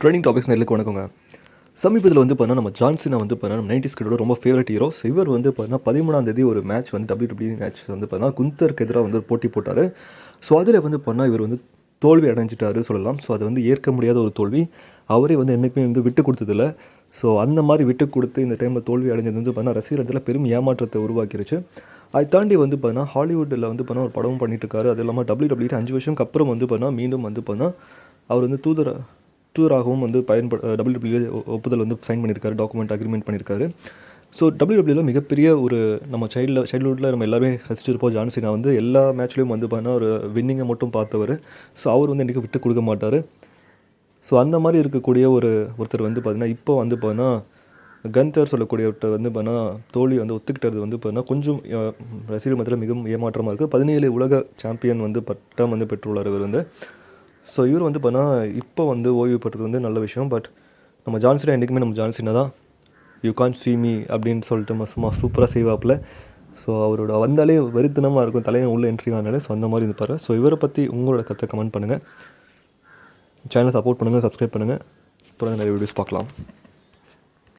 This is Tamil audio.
ட்ரெண்டிங் டாபிக்ஸ் நேர்களுக்கு வணக்கங்க சமீபத்தில் வந்து பார்த்தா நம்ம ஜான்சினா வந்து பார்த்தா நம்ம நைன்டிஸ் கிட்டோட ரொம்ப ஃபேவரட் ஹீரோ இவர் வந்து பார்த்தா பதிமூணாம் தேதி ஒரு மேட்ச் வந்து டபிள்யூ மேட்ச் வந்து பார்த்தா குந்தருக்கு எதிராக வந்து ஒரு போட்டி போட்டார். ஸோ அதில் வந்து பார்த்தா இவர் வந்து தோல்வி அடைஞ்சிட்டாரு சொல்லலாம். ஸோ அது வந்து ஏற்க முடியாத ஒரு தோல்வி. அவரே வந்து என்றைக்குமே வந்து விட்டு கொடுத்ததில்ல. ஸோ அந்த மாதிரி விட்டு கொடுத்து இந்த டைமில் தோல்வி அடைஞ்சது வந்து பார்த்தா இடத்துல பெரும் ஏமாற்றத்தை உருவாக்கிருச்சு. அதை தாண்டி வந்து பார்த்தா ஹாலிவுட்டில் வந்து பார்த்தா ஒரு படமும் பண்ணிட்டு இருக்காரு அது இல்லாமல் டபிள்யூ டபிள்யூ அஞ்சு வருஷம்க்கு அப்புறம் வந்து பார்த்தா மீண்டும் வந்து பார்த்தா அவர் வந்து தூதர டூராகவும் வந்து பயன்பட டபிள்யூ ஒப்புதல் வந்து சைன் பண்ணியிருக்காரு டாக்குமெண்ட் அக்ரிமெண்ட் பண்ணியிருக்காரு ஸோ டபிள்யூடபிள்யூல மிகப்பெரிய ஒரு நம்ம சைல்டில் சைல்டுஹுட்டில் நம்ம எல்லாருமே ரசிச்சிருப்போம் ஜான்சினா வந்து எல்லா மேட்ச்லேயும் வந்து பார்த்தா ஒரு வின்னிங்கை மட்டும் பார்த்தவர். ஸோ அவர் வந்து இன்றைக்கி விட்டு கொடுக்க மாட்டார். ஸோ அந்த மாதிரி இருக்கக்கூடிய ஒரு ஒருத்தர் வந்து பார்த்தீங்கன்னா இப்போ வந்து பார்த்தீங்கன்னா கந்தர் சொல்லக்கூடியவர்கிட்ட வந்து பார்த்தீங்கன்னா தோல்வி வந்து ஒத்துக்கிட்டது வந்து பார்த்தீங்கன்னா கொஞ்சம் ரசிகர் மத்தியில் மிகவும் ஏமாற்றமாக இருக்குது பதினேழு உலக சாம்பியன் வந்து பட்டம் வந்து பெற்றுள்ளார் இவர் வந்து. ஸோ இவர் வந்து பார்த்தீங்கன்னா இப்போ வந்து ஓய்வு பெற்றது வந்து நல்ல விஷயம் பட் நம்ம ஜான்சினா என்றைக்குமே நம்ம ஜான்சினா தான். யூ கான் see மீ அப்படின்னு சொல்லிட்டு நம்ம சும்மா சூப்பராக செய்வாப்பில். ஸோ அவரோட வந்தாலே வெறித்தனமாக இருக்கும் தலையை உள்ள என்ட்ரி ஆனாலே ஸோ அந்த மாதிரி இருப்பார் ஸோ இவரை பற்றி உங்களோட கருத்தை கமெண்ட் பண்ணுங்கள் சேனலை சப்போர்ட் பண்ணுங்கள் சப்ஸ்கிரைப் பண்ணுங்கள் அப்புறம் நிறைய வீடியோஸ் பார்க்கலாம்.